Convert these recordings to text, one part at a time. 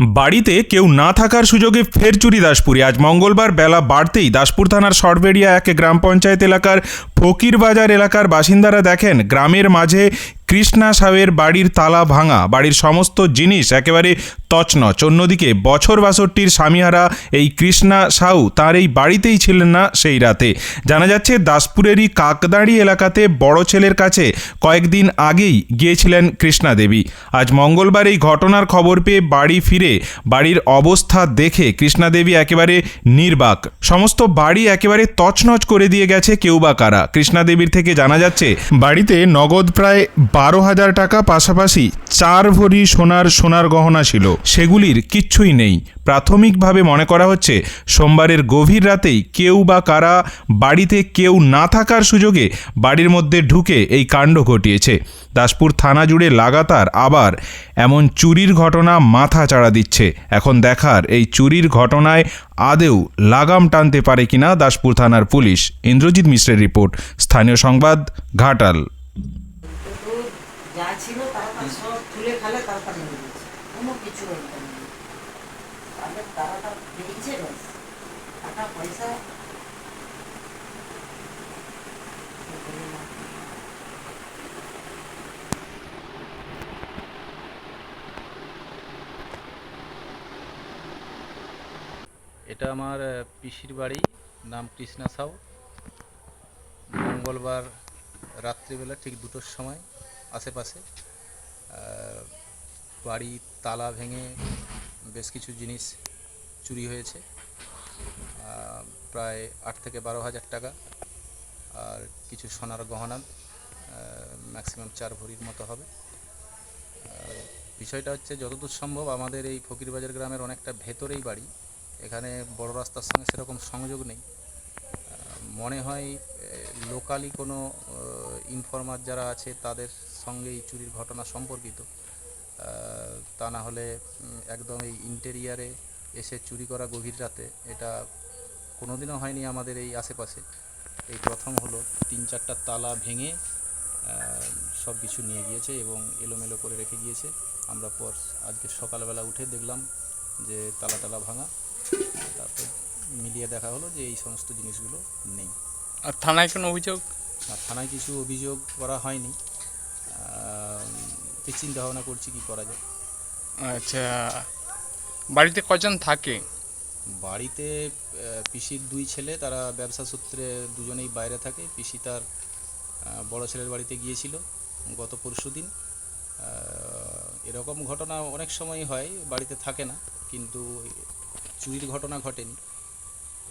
বাড়িতে কেউ না থাকার সুযোগে ফের চুরি দাসপুরে। আজ মঙ্গলবার বেলা বাড়তেই দাসপুর থানার সরবেড়িয়া এক গ্রাম পঞ্চায়েত এলাকার ফকির বাজার এলাকার বাসিন্দারা দেখেন, গ্রামের মাঝে কৃষ্ণা সাহের বাড়ির তালা ভাঙা, বাড়ির সমস্ত জিনিস একেবারে তছনছ। অন্যদিকে বছর বাষট্টির স্বামীহারা এই কৃষ্ণা সাউ তার এই বাড়িতেই ছিলেন না সেই রাতে। জানা যাচ্ছে, দাসপুরেরই কাকদাড়ি এলাকাতে বড় ছেলের কাছে কয়েকদিন আগেই গিয়েছিলেন কৃষ্ণা দেবী। আজ মঙ্গলবার এই ঘটনার খবর পেয়ে বাড়ি ফিরে বাড়ির অবস্থা দেখে কৃষ্ণা দেবী একেবারে নির্বাক। সমস্ত বাড়ি একেবারে তছনছ করে দিয়ে গেছে কেউ বা কারা। কৃষ্ণা দেবীর থেকে জানা যাচ্ছে, বাড়িতে নগদ প্রায় বারো হাজার টাকা পাশাপাশি চার ভরি সোনার সোনার গহনা ছিল। সেগুলির কিচ্ছুই নেই। প্রাথমিকভাবে মনে করা হচ্ছে, সোমবারের গভীর রাতেই কেউ বা কারা বাড়িতে কেউ না থাকার সুযোগে বাড়ির মধ্যে ঢুকে এই কাণ্ড ঘটিয়েছে। দাসপুর থানা জুড়ে লাগাতার আবার এমন চুরির ঘটনা মাথা চাড়া দিচ্ছে। এখন দেখার এই চুরির ঘটনায় আদেও লাগাম টানতে পারে কিনা দাসপুর থানার পুলিশ। ইন্দ্রজিৎ মিশ্রের রিপোর্ট স্থানীয় সংবাদ ঘাটাল যা ছিল তারা তার সব তুলে খালে তারা তার নিয়ে গেছে কোনো কিছু একটা নেই তাদের তারাটা পেয়েছে ব্যাস টাকা পয়সা এটা আমার পিসির বাড়ি, নাম কৃষ্ণা সাউ। মঙ্গলবার রাত্রিবেলা ঠিক দুটোর সময় আশেপাশে বাড়ি তালা ভেঙে বেশ কিছু জিনিস চুরি হয়েছে প্রায় আট থেকে বারো হাজার টাকা আর কিছু সোনার গহনা ম্যাক্সিমাম চার ভরির মতো হবে। বিষয়টা হচ্ছে, যতদূর সম্ভব আমাদের এই ফকিরবাজার গ্রামের অনেকটা ভেতরেই বাড়ি এখানে বড় রাস্তার সঙ্গে সেরকম সংযোগ নেই। মনে হয় লোকালি কোনো ইনফরমার যারা আছে তাদের সঙ্গে এই চুরির ঘটনা সম্পর্কিত। তা না হলে একদম এই ইন্টেরিয়ারে এসে চুরি করা গভীর রাতে এটা কোনোদিনও হয়নি আমাদের এই আশেপাশে। এই প্রথম হলো, তিন চারটা তালা ভেঙে সব কিছু নিয়ে গিয়েছে এবং এলোমেলো করে রেখে গিয়েছে। আমরা পর আজকে সকালবেলা উঠে দেখলাম যে তালা টালা ভাঙা। তারপর মিলিয়ে দেখা হলো যে এই সমস্ত জিনিসগুলো নেই। আর থানায় কোনো অভিযোগ? আর থানায় কিছু অভিযোগ করা হয়নি। চিন্তা ভাবনা করছি কি করা যায়। আচ্ছা বাড়িতে কজন থাকে? বাড়িতে পিসির দুই ছেলে তারা ব্যবসা সূত্রে দুজনেই বাইরে থাকে। পিসি তার বড় ছেলের বাড়িতে গিয়েছিল গত পরশু দিন। এরকম ঘটনা অনেক সময় হয় বাড়িতে থাকে না। কিন্তু চুরির ঘটনা ঘটেনি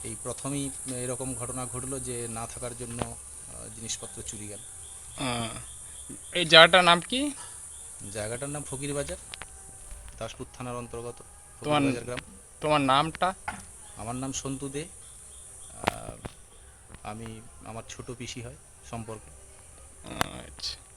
এই প্রথমেই এরকম ঘটনা ঘটলো যে না থাকার জন্য জিনিসপত্র চুরি গেল। এই জায়গাটার নাম কি? জায়গাটার নাম ফকির বাজার দাসপুর থানার অন্তর্গত তোমার- গ্রাম। তোমার নামটা? আমার নাম সন্তু দে আমি আমার ছোট পিসি হয় সম্পর্কে। আচ্ছা।